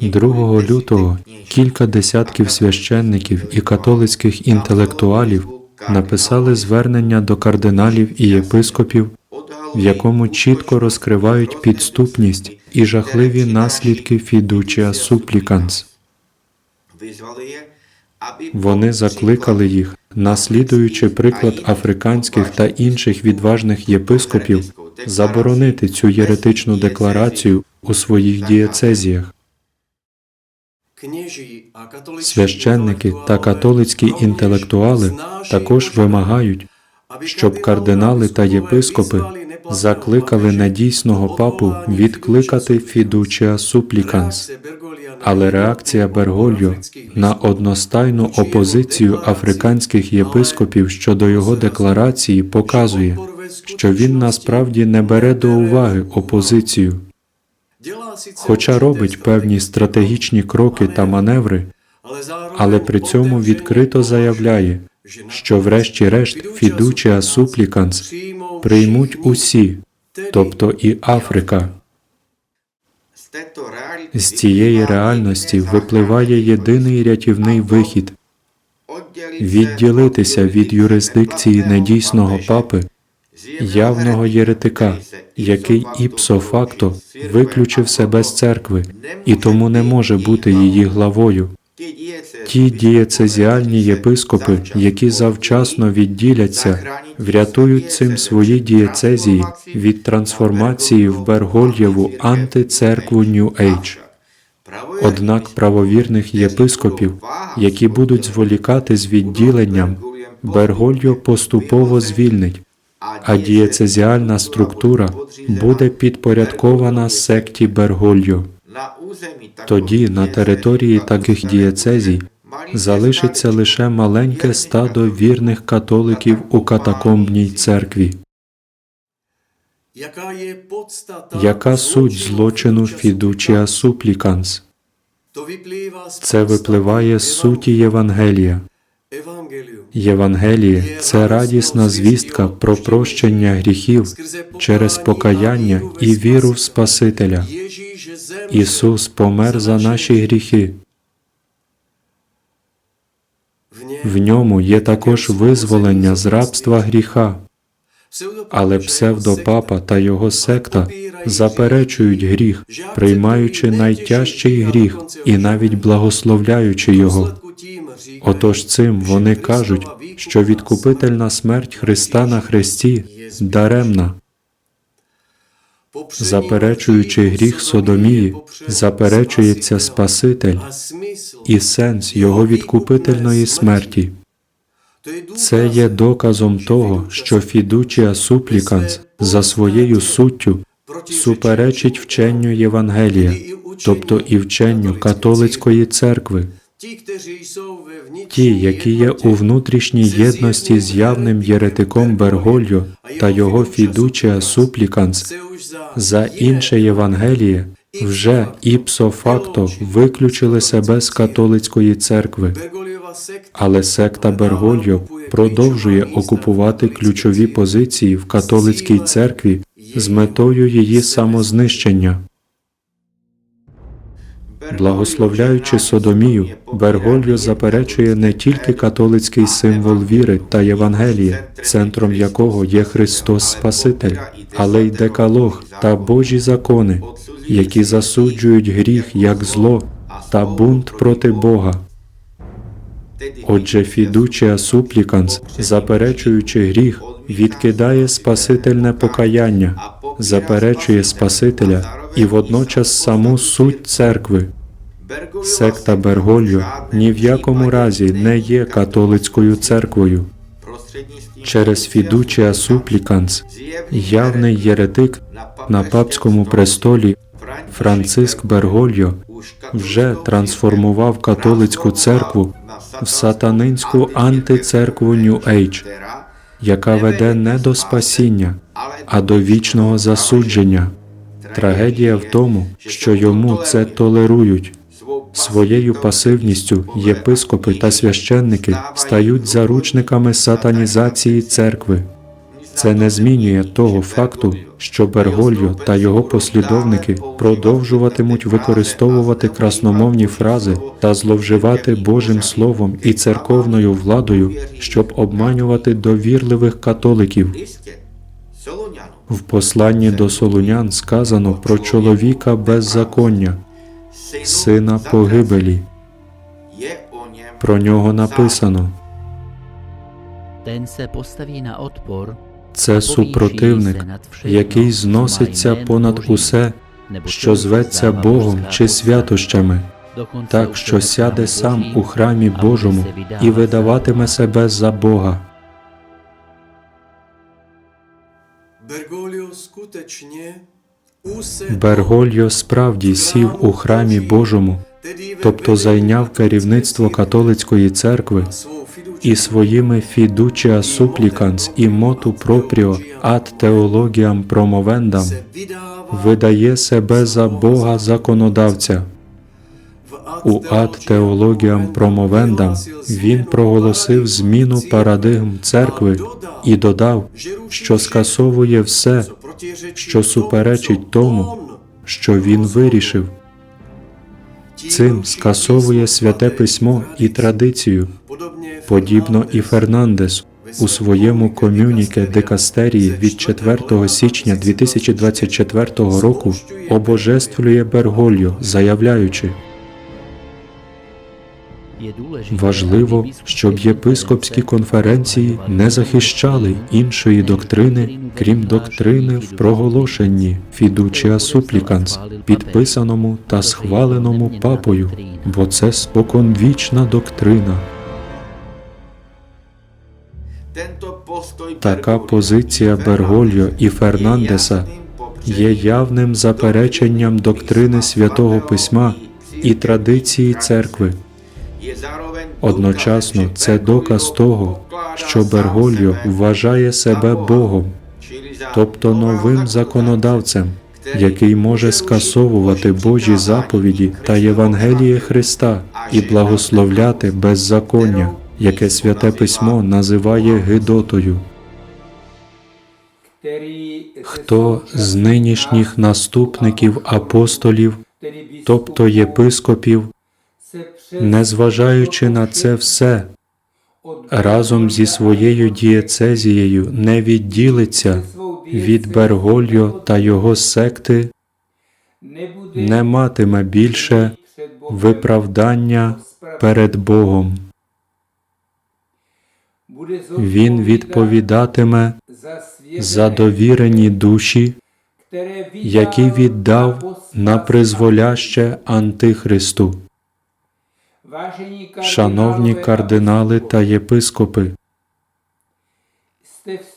2 лютого кілька десятків священників і католицьких інтелектуалів написали звернення до кардиналів і єпископів, в якому чітко розкривають підступність і жахливі наслідки фідучія супліканс. Вони закликали їх, наслідуючи приклад африканських та інших відважних єпископів, заборонити цю єретичну декларацію у своїх дієцезіях. Священники та католицькі інтелектуали також вимагають, щоб кардинали та єпископи закликали недійсного папу відкликати фідучія супліканс. Але реакція Бергольо на одностайну опозицію африканських єпископів щодо його декларації показує, що він насправді не бере до уваги опозицію, хоча робить певні стратегічні кроки та маневри, але при цьому відкрито заявляє, що врешті-решт фідучія супліканс приймуть усі, тобто і Африка. З цієї реальності випливає єдиний рятівний вихід. відділитися від юрисдикції недійсного папи, явного єретика, який іпсо-факто виключив себе з церкви і тому не може бути її главою. Ті дієцезіальні єпископи, які завчасно відділяться, врятують цим свої дієцезії від трансформації в Бергольєву антицеркву New Age. Однак правовірних єпископів, які будуть зволікати з відділенням, Бергольо поступово звільнить, а дієцезіальна структура буде підпорядкована секті Бергольо. Тоді на території таких дієцезій залишиться лише маленьке стадо вірних католиків у катакомбній церкві. Яка суть злочину фідучія супліканс? Це випливає з суті Євангелія. Євангеліє це радісна звістка про прощення гріхів через покаяння і віру в Спасителя. Ісус помер за наші гріхи. В ньому є також визволення з рабства гріха, але псевдопапа та його секта заперечують гріх, приймаючи найтяжчий гріх і навіть благословляючи його. Отож цим вони кажуть, що відкупительна смерть Христа на Христі даремна. Заперечуючи гріх Содомії, заперечується Спаситель і сенс його відкупительної смерті. Це є доказом того, що фідучія супліканс за своєю суттю суперечить вченню Євангелія, тобто і вченню католицької церкви. Ті, які є у внутрішній єдності з явним єретиком Бергольо та його фідучія супліканс. За інше Євангеліє, вже іпсо-факто. виключили себе з католицької церкви. Але секта Бергольо продовжує окупувати ключові позиції в католицькій церкві з метою її самознищення. Благословляючи Содомію, Бергольо заперечує не тільки католицький символ віри та Євангелія, центром якого є Христос Спаситель, але й декалог та Божі закони, які засуджують гріх як зло та бунт проти Бога. Отже, фідучія супліканс, заперечуючи гріх, відкидає спасительне покаяння, заперечує Спасителя і водночас саму суть церкви. Секта Бергольо ні в якому разі не є католицькою церквою. Через фідучія супліканс явний єретик на папському престолі Франциск Бергольо вже трансформував католицьку церкву в сатанинську антицеркву Age, яка веде не до спасіння, а до вічного засудження. Трагедія в тому, що йому це толерують. Своєю пасивністю єпископи та священники стають заручниками сатанізації церкви. Це не змінює того факту, що Бергольо та його послідовники продовжуватимуть використовувати красномовні фрази та зловживати Божим Словом і церковною владою, щоб обманювати довірливих католиків. В посланні до Солунян сказано про чоловіка беззаконня, сина погибелі. Про нього написано: це супротивник, який зноситься понад усе, що зветься Богом чи святощами, так що сяде сам у храмі Божому і видаватиме себе за Бога. Бергольо справді сів у храмі Божому, тобто зайняв керівництво католицької церкви і своїми фідучіа супліканс і моту пропріо ад теологіам промовендам видає себе за Бога законодавця. У ад теологіям промовендам він проголосив зміну парадигм церкви і додав, що скасовує все, що суперечить тому, що він вирішив. Цим скасовує святе письмо і традицію, подібно і Фернандес у своєму комюніке дикастерії від 4 січня 2024 року обожествлює Бергольо, заявляючи, Важливо, щоб єпископські конференції не захищали іншої доктрини, крім доктрини в проголошенні Fiducia Supplicans, підписаному та схваленому папою, бо це споконвічна доктрина. Така позиція Бергольо і Фернандеса є явним запереченням доктрини святого письма і традиції церкви. Одночасно це доказ того, що Бергольо вважає себе Богом, тобто новим законодавцем, який може скасовувати Божі заповіді та Євангеліє Христа. І благословляти беззаконня, яке святе письмо називає Гидотою. Хто з нинішніх наступників апостолів, тобто єпископів, незважаючи на це все, разом зі своєю дієцезією не відділиться від Бергольо та його секти, не матиме більше виправдання перед Богом. Він відповідатиме за довірені душі, які віддав на призволяще Антихристу. Шановні кардинали та єпископи,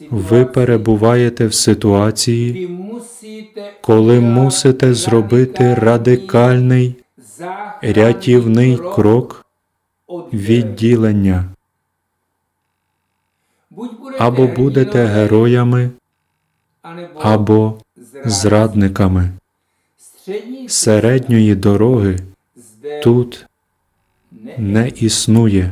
ви перебуваєте в ситуації, коли мусите зробити радикальний рятівний крок відділення. Або будете героями, або зрадниками. Середньої дороги тут не існує.